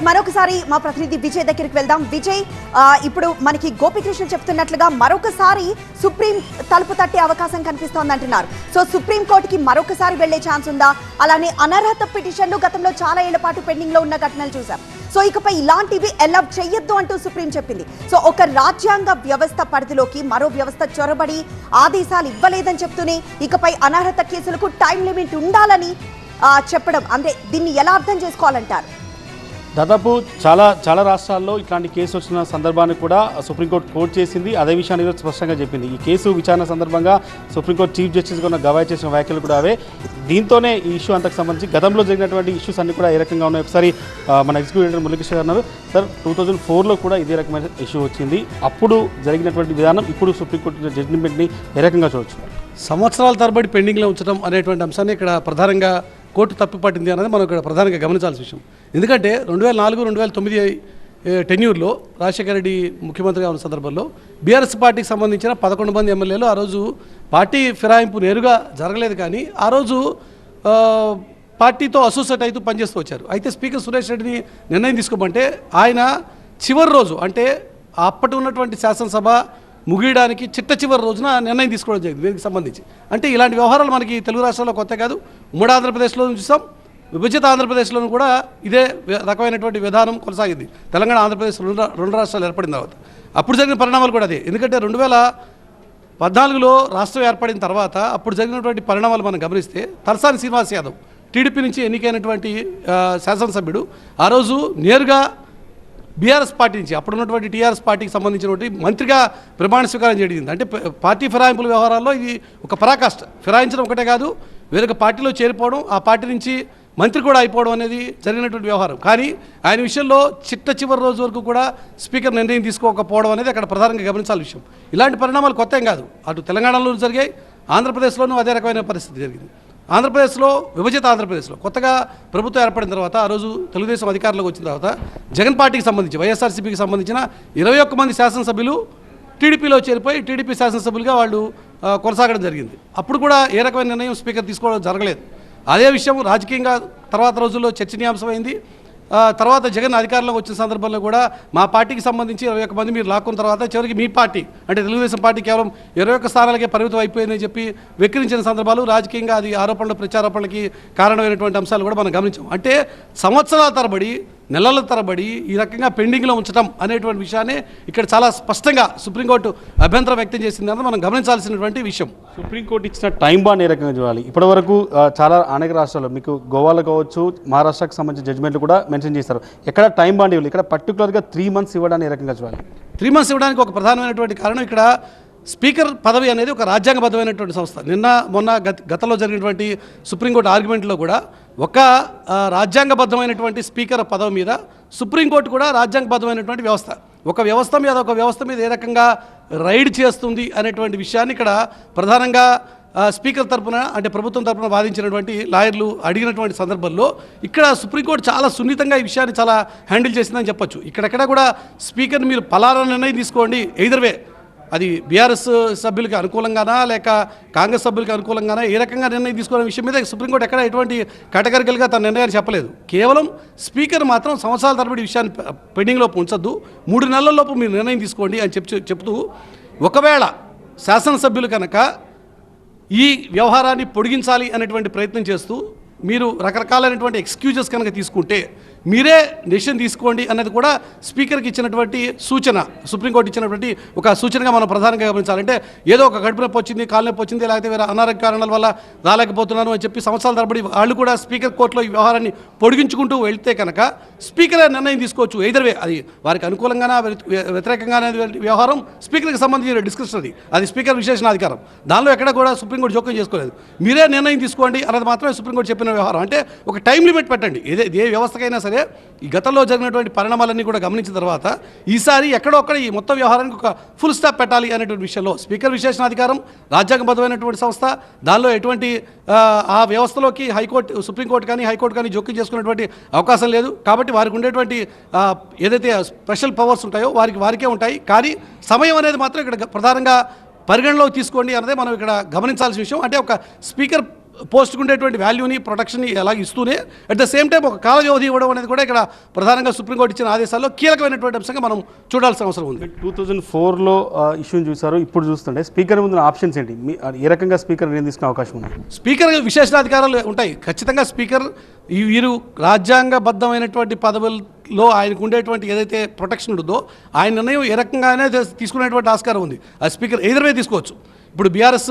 Right మరొకసారి మా ప్రతినిధి విజయ్ దగ్గరికి వెళ్దాం. విజయ్ ఇప్పుడు మనకి గోపికృష్ణ చెప్తున్నట్లుగా మరొకసారి సుప్రీం తలుపు తట్టే అవకాశం కనిపిస్తోంది అంటున్నారు సో సుప్రీం కోర్టుకి మరొకసారి వెళ్ళే ఛాన్స్ ఉందా? అలానే అనర్హత పిటిషన్లు గతంలో చాలా ఏళ్ళ పాటు పెండింగ్లో ఉన్న ఘటనలు చూసాం సో ఇకపై ఇలాంటివి ఎలా చెయ్యొద్దు అంటూ సుప్రీం చెప్పింది. సో ఒక రాజ్యాంగ వ్యవస్థ పరిధిలోకి మరో వ్యవస్థ చొరబడి ఆదేశాలు ఇవ్వలేదని చెప్తూనే ఇకపై అనర్హత కేసులకు టైం లిమిట్ ఉండాలని చెప్పడం. అంటే దీన్ని ఎలా అర్థం చేసుకోవాలంటారు? దాదాపు చాలా చాలా రాష్ట్రాల్లో ఇట్లాంటి కేసు వచ్చిన సందర్భాన్ని కూడా సుప్రీంకోర్టు కోర్టు చేసింది. అదే విషయాన్ని ఈరోజు స్పష్టంగా చెప్పింది. ఈ కేసు విచారణ సందర్భంగా సుప్రీంకోర్టు చీఫ్ జస్టిస్ ఉన్న గవాయి చేసిన వ్యాఖ్యలు కూడా అవే. దీంతోనే ఈ ఇష్యూ అంతకు సంబంధించి గతంలో జరిగినటువంటి ఇష్యూస్ అన్ని కూడా ఏ రకంగా ఉన్నాయి ఒకసారి మన ఎగ్జిక్యూటివ్ మురళీకృష్ణ గారు అన్నారు. సార్ టూ థౌజండ్ ఫోర్లో కూడా ఇదే రకమైన ఇష్యూ వచ్చింది. అప్పుడు జరిగినటువంటి విధానం ఇప్పుడు సుప్రీంకోర్టు జడ్జిమెంట్ని ఏ రకంగా చూడొచ్చు? సంవత్సరాల తరబడి పెండింగ్లో ఉంచడం అనేటువంటి అంశాన్ని ఇక్కడ ప్రధానంగా కోర్టు తప్పిపట్టింది అనేది మనం ఇక్కడ ప్రధానంగా గమనించాల్సిన విషయం. ఎందుకంటే రెండు వేల నాలుగు రెండు వేల తొమ్మిది టెన్యూర్లో రాజశేఖర రెడ్డి ముఖ్యమంత్రిగా ఉన్న సందర్భంలో బీఆర్ఎస్ పార్టీకి సంబంధించిన పదకొండు మంది ఎమ్మెల్యేలు ఆ రోజు పార్టీ ఫిరాయింపు నేరుగా జరగలేదు కానీ ఆ రోజు పార్టీతో అసోసియేట్ అవుతూ పనిచేస్తూ వచ్చారు. అయితే స్పీకర్ సురేష్ రెడ్డిని నిర్ణయం తీసుకోమంటే ఆయన చివరి రోజు అంటే అప్పటి ఉన్నటువంటి శాసనసభ ముగియడానికి చిట్ట చివరి రోజున నిర్ణయం తీసుకోవడం జరిగింది. దీనికి సంబంధించి. అంటే ఇలాంటి వ్యవహారాలు మనకి తెలుగు రాష్ట్రాల్లో కొత్త కాదు. ఉమ్మడి ఆంధ్రప్రదేశ్లో చూసాం. విభజిత ఆంధ్రప్రదేశ్లోనూ కూడా ఇదే రకమైనటువంటి విధానం కొనసాగింది. తెలంగాణ ఆంధ్రప్రదేశ్ రెండు రెండు రాష్ట్రాలు ఏర్పడిన తర్వాత. అప్పుడు జరిగిన పరిణామాలు కూడా అదే. ఎందుకంటే రెండు వేల పద్నాలుగులో రాష్ట్రం ఏర్పడిన తర్వాత అప్పుడు జరిగినటువంటి పరిణామాలు మనం గమనిస్తే తలసాని శ్రీనివాస్ యాదవ్ టీడీపీ నుంచి ఎన్నికైనటువంటి శాసనసభ్యుడు ఆ రోజు నేరుగా బీఆర్ఎస్ పార్టీ నుంచి అప్పుడు ఉన్నటువంటి టీఆర్ఎస్ పార్టీకి సంబంధించినటువంటి మంత్రిగా ప్రమాణ స్వీకారం జరిగింది. అంటే పార్టీ ఫిరాయింపుల వ్యవహారాల్లో ఇది ఒక పరాకాష్ట. ఫిరాయించడం ఒకటే కాదు వేరొక పార్టీలో చేరిపోవడం ఆ పార్టీ నుంచి మంత్రి కూడా అయిపోవడం అనేది జరిగినటువంటి వ్యవహారం. కానీ ఆయన విషయంలో చిట్ట చివరి రోజు వరకు కూడా స్పీకర్ నిర్ణయం తీసుకోకపోవడం అనేది అక్కడ ప్రధానంగా గమనించాల్సిన విషయం. ఇలాంటి పరిణామాలు కొత్త ఏం కాదు. అటు తెలంగాణలో జరిగాయి ఆంధ్రప్రదేశ్లోనూ అదే రకమైన పరిస్థితి జరిగింది. ఆంధ్రప్రదేశ్లో విభజిత ఆంధ్రప్రదేశ్లో కొత్తగా ప్రభుత్వం ఏర్పడిన తర్వాత ఆ రోజు తెలుగుదేశం అధికారంలోకి వచ్చిన తర్వాత జగన్ పార్టీకి సంబంధించి వైఎస్ఆర్సీపీకి సంబంధించిన ఇరవై ఒక్క మంది శాసనసభ్యులు టీడీపీలో చేరిపోయి టీడీపీ శాసనసభ్యులుగా వాళ్ళు కొనసాగడం జరిగింది. అప్పుడు కూడా ఏ రకమైన నిర్ణయం స్పీకర్ తీసుకోవడం జరగలేదు. అదే విషయం రాజకీయంగా తర్వాత రోజుల్లో చర్చనీయాంశమైంది. తర్వాత జగన్ అధికారంలోకి వచ్చిన సందర్భంలో కూడా మా పార్టీకి సంబంధించి ఇరవై ఒక్క మంది మీరు లాక్కున్న తర్వాత చివరికి మీ పార్టీ అంటే తెలుగుదేశం పార్టీ కేవలం ఇరవై ఒక్క స్థానాలకే పరిమితం అయిపోయిందని చెప్పి వెక్కిరించిన సందర్భాలు రాజకీయంగా అది ఆరోపణలు ప్రత్యారోపణలకి కారణమైనటువంటి అంశాలు కూడా మనం గమనించాం. అంటే సంవత్సరాల తరబడి నెలల తరబడి ఈ రకంగా పెండింగ్లో ఉంచడం అనేటువంటి విషయాన్ని ఇక్కడ చాలా స్పష్టంగా సుప్రీంకోర్టు అభ్యంతరం వ్యక్తం చేసింది అన్నది మనం గమనించాల్సినటువంటి విషయం. సుప్రీంకోర్టు ఇచ్చిన టైం బాండ్ ఏ రకంగా చూడాలి? ఇప్పటివరకు చాలా అనేక రాష్ట్రాల్లో మీకు గోవాలో కావచ్చు మహారాష్ట్రకు సంబంధించిన జడ్జిమెంట్లు కూడా మెన్షన్ చేస్తారు ఎక్కడ టైం బాండ్ ఇవ్వాలి ఇక్కడ పర్టికులర్గా త్రీ మంత్స్ ఇవ్వడాన్ని ఏ రకంగా చూడాలి? త్రీ మంత్స్ ఇవ్వడానికి ఒక ప్రధానమైనటువంటి కారణం ఇక్కడ స్పీకర్ పదవి అనేది ఒక రాజ్యాంగబద్ధమైనటువంటి సంస్థ. నిన్న మొన్న గత గతంలో జరిగినటువంటి సుప్రీంకోర్టు ఆర్గ్యుమెంట్లో కూడా ఒక రాజ్యాంగబద్ధమైనటువంటి స్పీకర్ పదవి మీద సుప్రీంకోర్టు కూడా రాజ్యాంగబద్ధమైనటువంటి వ్యవస్థ. ఒక వ్యవస్థ మీద ఒక వ్యవస్థ మీద ఏ రకంగా రైడ్ చేస్తుంది అనేటువంటి విషయాన్ని ఇక్కడ ప్రధానంగా స్పీకర్ తరపున అంటే ప్రభుత్వం తరపున వాదించినటువంటి లాయర్లు అడిగినటువంటి సందర్భంలో ఇక్కడ సుప్రీంకోర్టు చాలా సున్నితంగా ఈ విషయాన్ని చాలా హ్యాండిల్ చేసిందని చెప్పొచ్చు. ఇక్కడెక్కడ కూడా స్పీకర్ మీరు పలానా నిర్ణయం తీసుకోండి ఎయిదర్ అది బీఆర్ఎస్ సభ్యులకి అనుకూలంగానా లేక కాంగ్రెస్ సభ్యులకి అనుకూలంగానా? ఏ రకంగా నిర్ణయం తీసుకునే విషయం మీద సుప్రీంకోర్టు ఎక్కడ ఎటువంటి కేటగిరికల్గా తన నిర్ణయాన్ని చెప్పలేదు. కేవలం స్పీకర్ మాత్రం సంవత్సరాల తరబడి విషయాన్ని పెండింగ్లోపు పెండింగ్లో మూడు నెలల లోపు మీరు నిర్ణయం తీసుకోండి అని చెప్పి చెప్తూ ఒకవేళ శాసనసభ్యులు కనుక ఈ వ్యవహారాన్ని పొడిగించాలి అనేటువంటి ప్రయత్నం చేస్తూ మీరు రకరకాలైనటువంటి ఎక్స్క్యూజెస్ కనుక తీసుకుంటే మీరే డెసిషన్ తీసుకోండి అన్నది కూడా స్పీకర్కి ఇచ్చినటువంటి సూచన సుప్రీంకోర్టు ఇచ్చినటువంటి ఒక సూచనగా మనం ప్రధానంగా గమనించాలంటే ఏదో ఒక కడుపు నొప్పి వచ్చింది కాలు నొప్పి వచ్చింది లేకపోతే వేరే అనారోగ్య కారణాల వల్ల రాలేకపోతున్నాను అని చెప్పి సంవత్సరాల తరబడి వాళ్ళు కూడా స్పీకర్ కోర్టులో ఈ వ్యవహారాన్ని పొడిగించుకుంటూ వెళ్తే కనుక స్పీకర్ నిర్ణయం తీసుకోవచ్చు. ఎయిదర్ అది వారికి అనుకూలంగానా వ్యతిరేకంగా అనేది వ్యవహారం స్పీకర్కి సంబంధించిన డిస్కషన్ అది. అది స్పీకర్ విశేషణాధికారం దానిలో ఎక్కడ కూడా సుప్రీంకోర్టు జోక్యం చేసుకోలేదు. మీరే నిర్ణయం తీసుకోండి అన్నది మాత్రమే సుప్రీంకోర్టు చెప్పిన వ్యవహారం. అంటే ఒక టైం లిమిట్ పెట్టండి. ఏదే ఏ వ్యవస్థకైనా సరే. ఈ గతంలో జరిగినటువంటి పరిణామాలన్నీ కూడా గమనించిన తర్వాత ఈసారి ఎక్కడో అక్కడ ఈ మొత్తం వ్యవహారానికి ఒక ఫుల్ స్టాప్ పెట్టాలి అనేటువంటి విషయంలో స్పీకర్ విశేషణాధికారం రాజ్యాంగబద్ధమైనటువంటి సంస్థ దానిలో ఎటువంటి ఆ, వ్యవస్థలోకి హైకోర్టు సుప్రీంకోర్టు కానీ హైకోర్టు కానీ జోక్యం చేసుకునేటువంటి అవకాశం లేదు. కాబట్టి వారికి ఉండేటువంటి ఏదైతే స్పెషల్ పవర్స్ ఉంటాయో వారికి వారికే ఉంటాయి. కానీ సమయం అనేది మాత్రం ఇక్కడ ప్రధానంగా పరిగణలోకి తీసుకోండి అన్నదే మనం ఇక్కడ గమనించాల్సిన విషయం. అంటే ఒక స్పీకర్ పోస్ట్కి ఉండేటువంటి వాల్యూని ప్రొటెక్షన్ని ఎలా ఇస్తూనే అట్ ద సేమ్ టైం ఒక కాల వ్యవధి ఇవ్వడం అనేది కూడా ఇక్కడ ప్రధానంగా సుప్రీంకోర్టు ఇచ్చిన ఆదేశాల్లో కీలకమైనటువంటి అంశంగా మనం చూడాల్సిన అవసరం ఉంది. టూ థౌజండ్ ఫోర్లో ఇష్యూని చూసారు ఇప్పుడు చూస్తుంటే స్పీకర్ ముందు ఆప్షన్స్ ఏంటి? ఏ రకంగా స్పీకర్ నిర్ణయం తీసుకునే అవకాశం ఉంది? స్పీకర్ విశేషాధికారాలు ఉంటాయి. ఖచ్చితంగా స్పీకర్ ఈ వీరు రాజ్యాంగబద్ధమైనటువంటి లో ఆయనకు ఉండేటువంటి ఏదైతే ప్రొటెక్షన్ ఉంటుందో ఆయన నిర్ణయం ఏ రకంగానే తీసుకునేటువంటి ఆస్కారం ఉంది. ఆ స్పీకర్ ఎదురువే తీసుకోవచ్చు. ఇప్పుడు బీఆర్ఎస్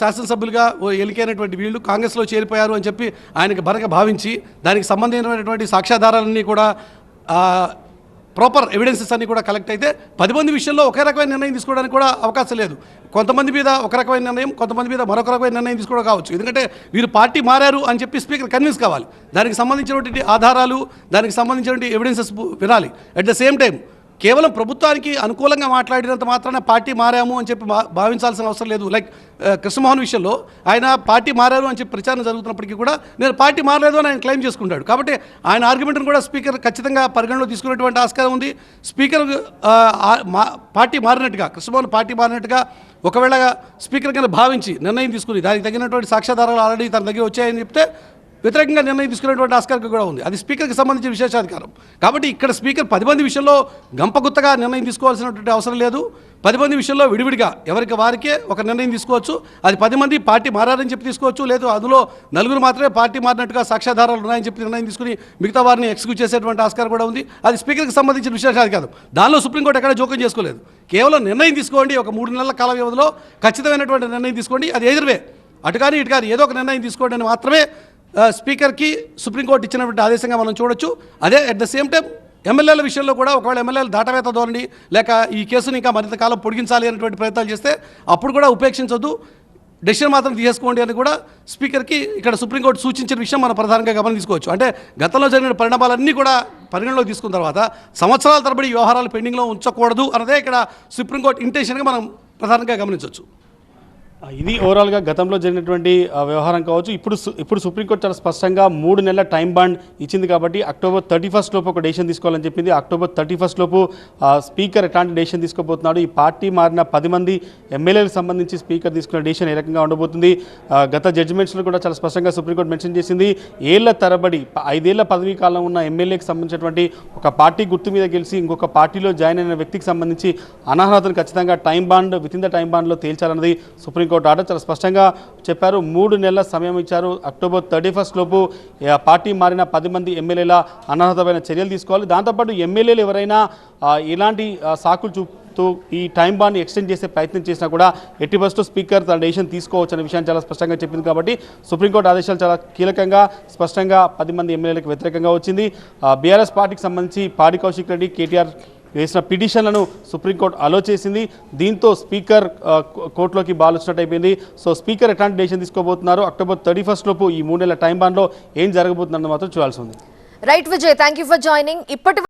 శాసనసభ్యులుగా ఎలికైనటువంటి వీళ్ళు కాంగ్రెస్లో చేరిపోయారు అని చెప్పి ఆయనకు బరగా భావించి దానికి సంబంధించినటువంటి సాక్ష్యాధారాలన్నీ కూడా ప్రాపర్ ఎవిడెన్సెస్ అన్ని కూడా కలెక్ట్ అయితే పది మంది విషయంలో ఒకే రకమైన నిర్ణయం తీసుకోవడానికి కూడా అవకాశం లేదు. కొంతమంది మీద ఒక రకమైన నిర్ణయం కొంతమంది మీద మరొక రకమైన నిర్ణయం తీసుకోవడం కావచ్చు. ఎందుకంటే వీరు పార్టీ మారారు అని చెప్పి స్పీకర్ కన్విన్స్ కావాలి. దానికి సంబంధించినటువంటి ఆధారాలు దానికి సంబంధించినటువంటి ఎవిడెన్సెస్ వినాలి. అట్ ద సేమ్ టైం కేవలం ప్రభుత్వానికి అనుకూలంగా మాట్లాడినంత మాత్రాన పార్టీ మారాము అని చెప్పి భావించాల్సిన అవసరం లేదు. లైక్ కృష్ణమోహన్ విషయంలో ఆయన పార్టీ మారారు అని చెప్పి ప్రచారం జరుగుతున్నప్పటికీ కూడా నేను పార్టీ మారలేదు అని ఆయన క్లెయిమ్ చేసుకుంటాడు. కాబట్టి ఆయన ఆర్గ్యుమెంట్ను కూడా స్పీకర్ ఖచ్చితంగా పరిగణలో తీసుకునేటువంటి ఆస్కారం ఉంది. స్పీకర్ మా పార్టీ మారినట్టుగా కృష్ణమోహన్ పార్టీ మారినట్టుగా ఒకవేళ స్పీకర్ కింద భావించి నిర్ణయం తీసుకుని దానికి తగినటువంటి సాక్ష్యాధారాలు ఆల్రెడీ తన దగ్గర వచ్చాయని చెప్తే వ్యతిరేకంగా నిర్ణయం తీసుకునేటువంటి ఆస్కారం కూడా ఉంది. అది స్పీకర్కి సంబంధించిన విశేషాధికారం. కాబట్టి ఇక్కడ స్పీకర్ పది మంది విషయంలో గంపగుత్తగా నిర్ణయం తీసుకోవాల్సినటువంటి అవసరం లేదు. పది మంది విషయంలో విడివిడిగా ఎవరికి వారికే ఒక నిర్ణయం తీసుకోవచ్చు. అది పది మంది పార్టీ మారారని చెప్పి తీసుకోవచ్చు. లేదు అందులో నలుగురు మాత్రమే పార్టీ మారినట్టుగా సాక్ష్యాధారాలు ఉన్నాయని చెప్పి నిర్ణయం తీసుకుని మిగతా వారిని ఎక్స్క్యూజ్ చేసేటువంటి ఆస్కారం కూడా ఉంది. అది స్పీకర్కి సంబంధించిన విశేషాధికారం. దానిలో సుప్రీంకోర్టు ఎక్కడ జోక్యం చేసుకోలేదు. కేవలం నిర్ణయం తీసుకోండి. ఒక మూడు నెలల కాల వ్యవధిలో ఖచ్చితమైనటువంటి నిర్ణయం తీసుకోండి. అది ఎదురువే. అటు కానీ ఇటు కానీ ఏదో ఒక నిర్ణయం తీసుకోండి అని మాత్రమే స్పీకర్కి సుప్రీంకోర్టు ఇచ్చినటువంటి ఆదేశంగా మనం చూడొచ్చు. అదే అట్ ద సేమ్ టైం ఎమ్మెల్యేల విషయంలో కూడా ఒకవేళ ఎమ్మెల్యేలు దాటవేత ధోరణి లేక ఈ కేసుని ఇంకా మరింత కాలం పొడిగించాలి అనేటువంటి ప్రయత్నాలు చేస్తే అప్పుడు కూడా ఉపేక్షించొద్దు. డెసిషన్ మాత్రం తీసేసుకోండి అని కూడా స్పీకర్కి ఇక్కడ సుప్రీంకోర్టు సూచించిన విషయం మనం ప్రధానంగా గమనం తీసుకోవచ్చు అంటే గతంలో జరిగిన పరిణామాలన్నీ కూడా పరిగణలో తీసుకున్న తర్వాత సంవత్సరాల తరబడి వ్యవహారాలు పెండింగ్లో ఉంచకూడదు అన్నదే ఇక్కడ సుప్రీంకోర్టు ఇంటెన్షన్గా మనం ప్రధానంగా గమనించవచ్చు ఇది ఓవరాల్గా గతంలో జరిగినటువంటి వ్యవహారం కావచ్చు. ఇప్పుడు ఇప్పుడు సుప్రీంకోర్టు చాలా స్పష్టంగా మూడు నెలల టైం బాండ్ ఇచ్చింది కాబట్టి అక్టోబర్ థర్టీ ఫస్ట్ లోపు ఒక డెసిషన్ తీసుకోవాలని చెప్పింది. అక్టోబర్ థర్టీ ఫస్ట్ లోపు స్పీకర్ ఎట్లాంటి డెసిషన్ తీసుకోబోతున్నాడు? ఈ పార్టీ మారిన పది మంది ఎమ్మెల్యేలకు సంబంధించి స్పీకర్ తీసుకున్న డెసిషన్ ఏ రకంగా ఉండబోతుంది? గత జడ్జిమెంట్స్లో కూడా చాలా స్పష్టంగా సుప్రీంకోర్టు మెన్షన్ చేసింది. ఏళ్ళ తరబడి ఐదేళ్ళ పదవీ కాలం ఉన్న ఎమ్మెల్యేకి సంబంధించినటువంటి ఒక పార్టీ గుర్తు మీద గెలిచి ఇంకొక పార్టీలో జాయిన్ అయిన వ్యక్తికి సంబంధించి అనర్హతను ఖచ్చితంగా time bound with in the time బాండ్లో తేల్చాలన్నది సుప్రీం సుప్రీంకోర్టు ఆర్డర్ చాలా స్పష్టంగా చెప్పారు. మూడు నెలల సమయం ఇచ్చారు. అక్టోబర్ థర్టీ ఫస్ట్ లోపు పార్టీ మారిన పది మంది ఎమ్మెల్యేల అనర్హతమైన చర్యలు తీసుకోవాలి. దాంతోపాటు ఎమ్మెల్యేలు ఎవరైనా ఇలాంటి సాకులు చూపుతూ ఈ టైం బాండ్ ఎక్స్టెండ్ చేసే ప్రయత్నం చేసినా కూడా ఎట్టి ఫస్ట్ స్పీకర్ తన డెసిషన్ తీసుకోవచ్చు అనే విషయాన్ని చాలా స్పష్టంగా చెప్పింది కాబట్టి సుప్రీంకోర్టు ఆదేశాలు చాలా కీలకంగా స్పష్టంగా పది మంది ఎమ్మెల్యేలకు వ్యతిరేకంగా వచ్చింది. బీఆర్ఎస్ పార్టీకి సంబంధించి పాడి కౌశిక్ రెడ్డి కేటీఆర్ వేసిన పిటిషన్లను సుప్రీంకోర్టు అలో చేసింది. దీంతో స్పీకర్ కోర్టులోకి బాల్ వచ్చినట్టు అయిపోయింది. సో స్పీకర్ ఎట్లాంటి డెసిషన్ తీసుకోబోతున్నారు? అక్టోబర్ థర్టీ ఫస్ట్ లోపు ఈ మూడు నెలల టైం బాండ్లో ఏం జరగబోతుందన్నది మాత్రం చూడాల్సి ఉంది. Right Vijay thank you for joining ఇప్పటి